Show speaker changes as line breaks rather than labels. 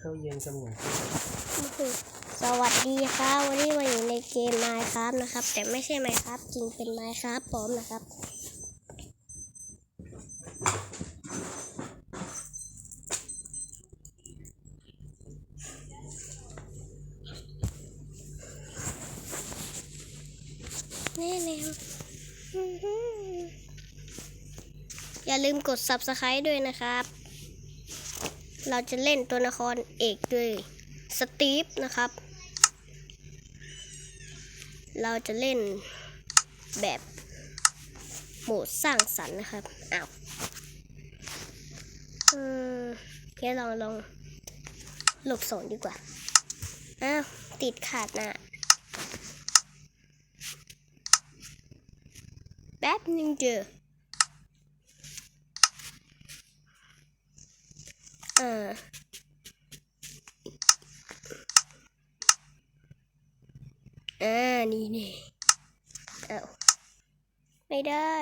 เข้าเย็นจมูก
สวัสดีครับวันนี้มาอยู่ในเกม Minecraft นะครับ แต่ไม่ใช่ Minecraft จริงเป็น Minecraft ปลอมนะครับแน่แนวอย่าลืมกด Subscribe ด้วยนะครับ เราจะเล่นตัวละครเอกด้วยสตีฟนะครับ เราจะเล่นแบบโหมดสร้างสรรค์นะครับอ้าวอืมแค่ลองลองหลบสนดีกว่า อ้าว ติดขาดนะแป๊บนึงเจอ เอออ่านี่นี่เอาไม่ได้